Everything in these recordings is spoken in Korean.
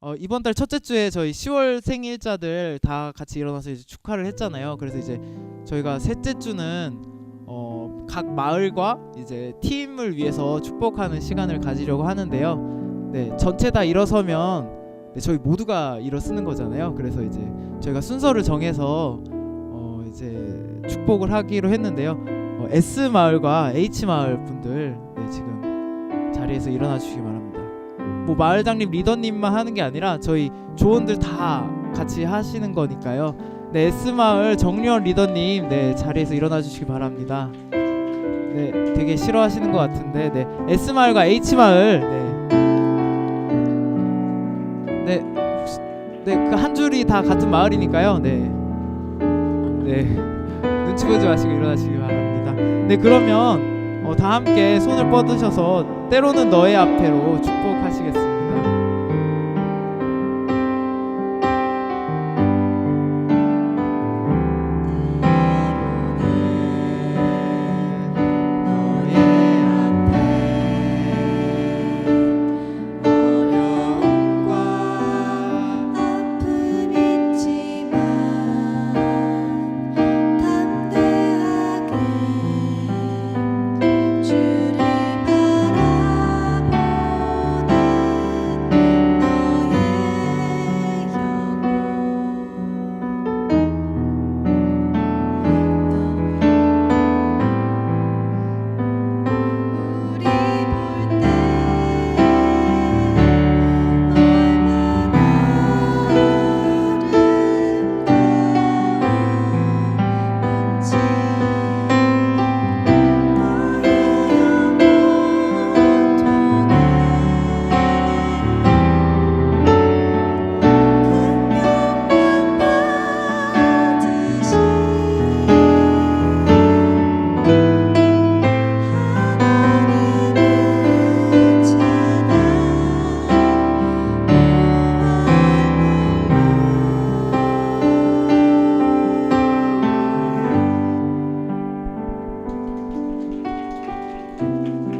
어, 이번 달 첫째 주에 저희 10월 생일자들 다 같이 일어나서 이제 축하를 했잖아요. 그래서 이제 저희가 셋째 주는 어, 각 마을과 이제 팀을 위해서 축복하는 시간을 가지려고 하는데요. 네, 전체 다 일어서면 네, 저희 모두가 일어서는 거잖아요. 그래서 이제 저희가 순서를 정해서 어, 이제 축복을 하기로 했는데요. 어, S 마을과 H 마을 분들 네, 지금 자리에서 일어나 주시기 바랍니다. 뭐 마을장님 리더님만 하는 게 아니라 저희 조원들 다 같이 하시는 거니까요. 네, S 마을 정리원 리더님 네 자리에서 일어나 주시기 바랍니다. 네, 되게 싫어하시는 것 같은데 네 S 마을과 H 마을 네, 네, 네, 그 한 줄이 다 같은 마을이니까요. 네, 네 눈치 보지 마시고 일어나시기 바랍니다. 네, 그러면 어, 다 함께 손을 뻗으셔서 때로는 너의 앞에로 축복하시겠습니다.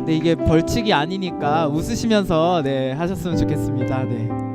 네, 이게 벌칙이 아니니까 웃으시면서 네 하셨으면 좋겠습니다. 네.